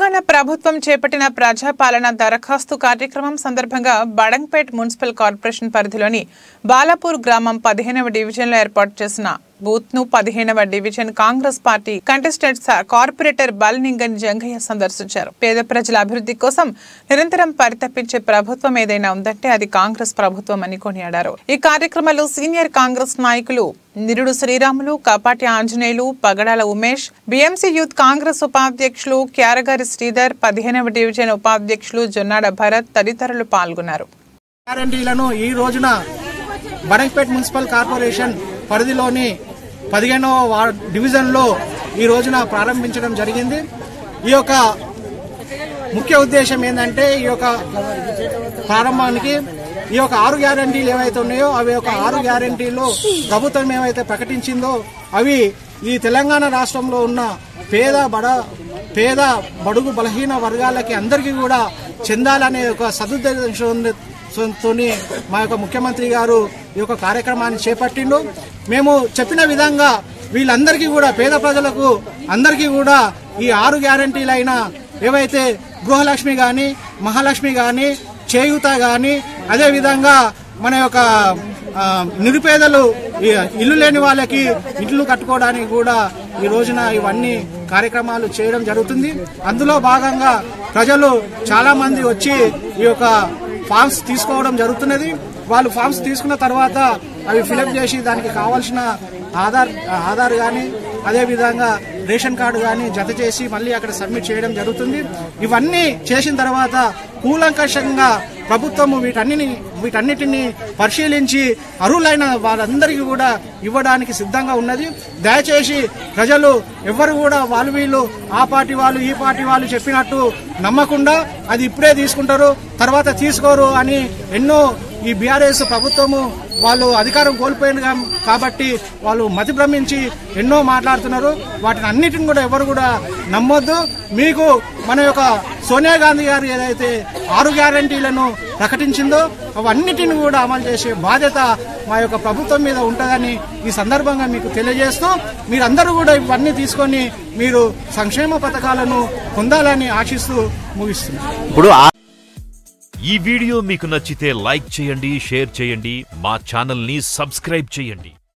తెలంగాణ ప్రభుత్వం చేపట్టిన ప్రజాపాలన దరఖాస్తు కార్యక్రమం సందర్భంగా బడంగ్పేట్ మున్సిపల్ కార్పొరేషన్ పరిధిలోని బాలాపూర్ గ్రామం పదిహేనవ డివిజన్లో ఏర్పాటు చేసిన బూత్ను పదిహేనవ division Congress party contestant corporator Balningan Jangaiah సందర్శించారు. పేద ప్రజల అభివృద్ధి కోసం నిరంతరం పరితపించే ప్రభుత్వం ఏదైనా ఉందంటే అది కాంగ్రెస్ ప్రభుత్వం అని కొనియాడారు. ఈ కార్యక్రమంలో సీనియర్ కాంగ్రెస్ నాయకులు నిరుడు శ్రీరాములు కపాటి ఆంజనేయులు పగడాల ఉమేష్ బీఎంసీ యూత్ కాంగ్రెస్ ఉపాధ్యక్షులు క్యారగారి శ్రీధర్ పదిహేనవ డివిజన్ ఉపాధ్యక్షులు జొన్నాడ భరత్ తదితరులు పాల్గొన్నారు. గ్యారంటీలను ఈ రోజున బడంగపేట్ మున్సిపల్ కార్పొరేషన్ పరిధిలోని పదిహేనవ వార్డ్ డివిజన్లో ఈ రోజున ప్రారంభించడం జరిగింది. ఈ యొక్క ముఖ్య ఉద్దేశం ఏంటంటే ఈ యొక్క ప్రారంభానికి ఈ యొక్క ఆరు గ్యారంటీలు ఏవైతే ఉన్నాయో అవి యొక్క ఆరు గ్యారంటీలు ప్రభుత్వం ఏమైతే ప్రకటించిందో అవి ఈ తెలంగాణ రాష్ట్రంలో ఉన్న పేద బడ పేద బడుగు బలహీన వర్గాలకి అందరికీ కూడా చెందాలనే ఒక సదుద్దేశంతో తోని మా యొక్క ముఖ్యమంత్రి గారు ఈ యొక్క కార్యక్రమాన్ని చేపట్టిండు. మేము చెప్పిన విధంగా వీళ్ళందరికీ కూడా పేద ప్రజలకు అందరికీ కూడా ఈ ఆరు గ్యారంటీలైన ఏవైతే గృహలక్ష్మి కానీ మహాలక్ష్మి కానీ చేయూత కానీ అదేవిధంగా మన యొక్క నిరుపేదలు ఈ ఇల్లు లేని వాళ్ళకి ఇల్లు కట్టుకోవడానికి కూడా ఈ రోజున ఇవన్నీ కార్యక్రమాలు చేయడం జరుగుతుంది. అందులో భాగంగా ప్రజలు చాలా మంది వచ్చి ఈ యొక్క ఫామ్స్ తీసుకోవడం జరుగుతున్నది. వాళ్ళు ఫామ్స్ తీసుకున్న తర్వాత అవి ఫిలప్ చేసి దానికి కావాల్సిన ఆధార్ ఆధార్ కానీ అదేవిధంగా రేషన్ కార్డు కానీ జత చేసి మళ్ళీ అక్కడ సబ్మిట్ చేయడం జరుగుతుంది. ఇవన్నీ చేసిన తర్వాత కూలంకషంగా ప్రభుత్వము వీటన్నిటిని వీటన్నిటిని పరిశీలించి అర్హులైన వాళ్ళందరికీ కూడా ఇవ్వడానికి సిద్ధంగా ఉన్నది. దయచేసి ప్రజలు ఎవరు కూడా వాళ్ళు వీళ్ళు ఆ పార్టీ వాళ్ళు ఈ పార్టీ వాళ్ళు చెప్పినట్టు నమ్మకుండా అది ఇప్పుడే తీసుకుంటారు తర్వాత తీసుకోరు అని ఎన్నో ఈ బీఆర్ఎస్ ప్రభుత్వము వాళ్ళు అధికారం కోల్పోయింది కాబట్టి వాళ్ళు మతి భ్రమించి ఎన్నో మాట్లాడుతున్నారు. వాటిని అన్నిటిని కూడా ఎవరు కూడా నమ్మొద్దు. మీకు మన యొక్క సోనియా గాంధీ గారు ఏదైతే ఆరు గ్యారంటీలను ప్రకటించిందో అవన్నిటిని కూడా అమలు చేసే బాధ్యత మా యొక్క ప్రభుత్వం మీద ఉంటుందని ఈ సందర్భంగా మీకు తెలియజేస్తూ మీరందరూ కూడా ఇవన్నీ తీసుకొని మీరు సంక్షేమ పథకాలను పొందాలని ఆశిస్తూ ముగిస్తున్నారు ఇప్పుడు ఈ వీడియో మీకు నచ్చితే లైక్ చేయండి షేర్ చేయండి మా ఛానల్ని సబ్స్క్రైబ్ చేయండి.